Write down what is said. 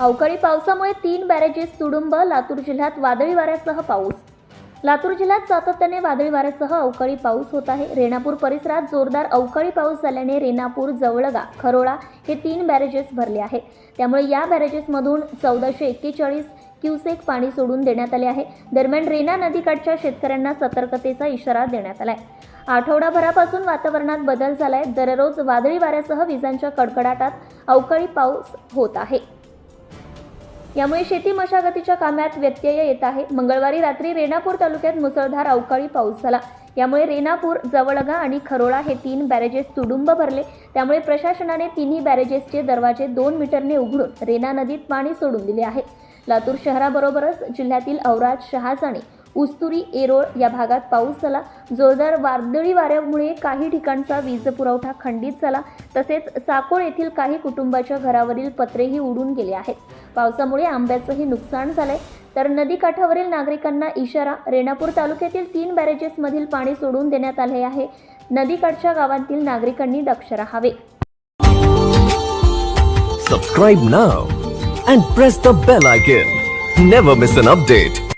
अवकाळी पावसामुळे तीन बॅरेजेस तुडुंब लातूर जिल्ह्यात वादळी वाऱ्यासह पाऊस. लातूर जिल्ह्यात सातत्याने वादळी वाऱ्यासह अवकाळी पाऊस होत आहे. रेणापूर परिसरात जोरदार अवकाळी पाऊस झाल्याने रेणापूर जवळगा खरोळा हे तीन बॅरेजेस भरले आहेत. त्यामुळे या बॅरेजेसमधून चौदाशे एक्केचाळीस क्युसेक पाणी सोडून देण्यात आले आहे. दरम्यान रेना नदीकाठच्या शेतकऱ्यांना सतर्कतेचा इशारा देण्यात आला आहे आठवडाभरापासून वातावरणात बदल झालाय. दररोज वादळी वाऱ्यासह विजांच्या कडकडाटात अवकाळी पाऊस होत आहे. यामुळे शेती मशागतीच्या कामात व्यत्यय येत आहे. मंगळवारी रात्री रेणापूर तालुक्यात मुसळधार अवकाळी पाऊस झाला. यामुळे रेणापूर जवळगा आणि खरोळा हे तीन बॅरेजेस तुडुंब भरले. त्यामुळे प्रशासनाने तिन्ही बॅरेजेसचे दरवाजे दोन मीटरने उघडून रेणा नदीत पाणी सोडून दिले आहे. लातूर शहराबरोबरच जिल्ह्यातील औराज शहाजाणी उस्तुरी एरोळ या भागात पाऊस झाला. जोरदार वादळी वाऱ्यामुळे काही ठिकाणचा वीज पुरवठा खंडित झाला. तसेच साकोळ येथील काही कुटुंबाच्या घरावरील पत्रेही उडून गेले आहेत. पावसामुळे आंब्याचंही नुकसान झालंय. तर नदीकाठावरील नागरिकांना इशारा रेणापूर तालुक्यातील तीन बॅरेजेसमधील पाणी सोडून देण्यात आले आहे. नदीकाठच्या गावांतील नागरिकांनी दक्ष राहावे subscribe now and press the bell icon never miss an update